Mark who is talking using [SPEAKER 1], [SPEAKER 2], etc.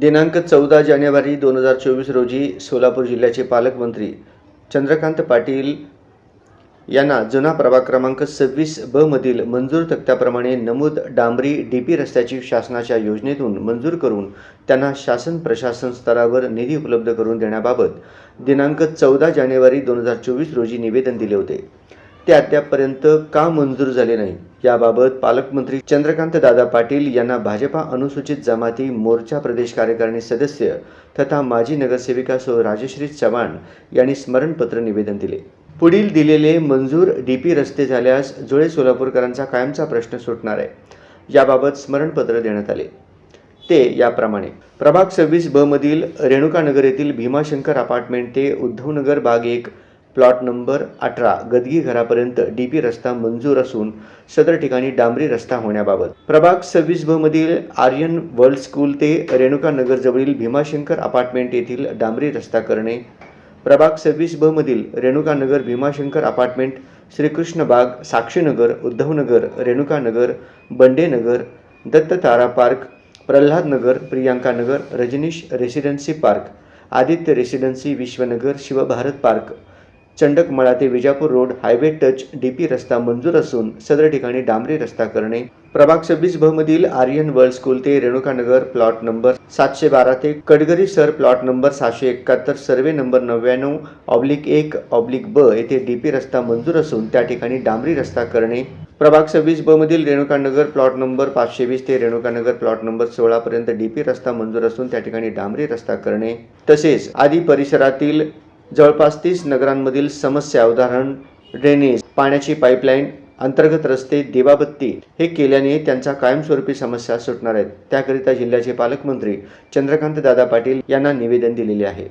[SPEAKER 1] दिनांक चौदा जानेवारी दोन हजार चोवीस रोजी सोलापूर जिल्ह्याचे पालकमंत्री चंद्रकांत पाटील यांना जुना प्रभाग क्रमांक सव्वीस ब मधील मंजूर तक्त्याप्रमाणे नमूद डांबरी डी पी रस्त्याची शासनाच्या योजनेतून मंजूर करून त्यांना शासन प्रशासन स्तरावर निधी उपलब्ध करून देण्याबाबत दिनांक चौदा जानेवारी दोन हजार चोवीस रोजी निवेदन दिले होते. ते अद्यापपर्यंत का मंजूर झाले नाही याबाबत पालकमंत्री चंद्रकांत दादा पाटील यांना भाजपा अनुसूचित जमाती मोर्चा प्रदेश कार्यकारिणी सदस्य तथा माजी नगरसेविका सो राजश्री चव्हाण यांनी स्मरणपत्र निवेदन दिले. पुढील दिलेले मंजूर डी पी रस्ते झाल्यास जुळे सोलापूरकरांचा कायमचा प्रश्न सुटणार आहे. याबाबत स्मरणपत्र देण्यात आले. ते याप्रमाणे. प्रभाग सव्वीस ब मधील रेणुकानगर येथील भीमाशंकर अपार्टमेंट ते उद्धवनगर बाग एक प्लॉट नंबर अठरा गदगी घरापर्यंत डी पी रस्ता मंजूर असून सदर ठिकाणी डांबरी रस्ता होण्याबाबत. प्रभाग सव्वीस ब मधील आर्यन वर्ल्ड स्कूल ते रेणुकानगरजवळील भीमाशंकर अपार्टमेंट येथील डांबरी रस्ता करणे प्रभाग सव्वीस ब मधील रेणुकानगर Bhimashankar apartment Shrikrishna Bagh Sakshinagar Uddhavnagar Renukanagar Bandenagar Datta Tara park Pralhad Nagar Priyanka Nagar Rajneesh residency park Aditya residency Vishwanagar Shivbharat park Chandakmala ते Vijapur road highway touch D P रस्ता मंजूर असून सदर ठिकाणी डांबरी रस्ता करणे प्रभाग सव्वीस ब मधील आर्यन वर्ल्ड स्कूल ते रेणुकानगर प्लॉट नंबर सातशे बारा ते कडगरी सर प्लॉट नंबर सहाशे एकाहत्तर सर्वे नंबर नव्याण्णव ऑब्लिक एक ऑब्लिक ब येथे डी पी रस्ता मंजूर असून त्या ठिकाणी डांबरी रस्ता करणे. प्रभाग सव्वीस ब मधील रेणुकानगर प्लॉट नंबर पाचशे वीस ते रेणुकानगर प्लॉट नंबर सोळापर्यंत डी पी रस्ता मंजूर असून त्या ठिकाणी डांबरी रस्ता करणे. तसेच आदी परिसरातील जवळपास तीस नगरांमधील समस्या उदाहरण ड्रेनेज पाण्याची पाईपलाईन अंतर्गत रस्ते दिवाबत्ती हे केल्याने त्यांच्या कायमस्वरूपी समस्या सुटणार आहेत. त्याकरिता जिल्ह्याचे पालकमंत्री चंद्रकांत दादा पाटील यांना निवेदन दिलेले आहे.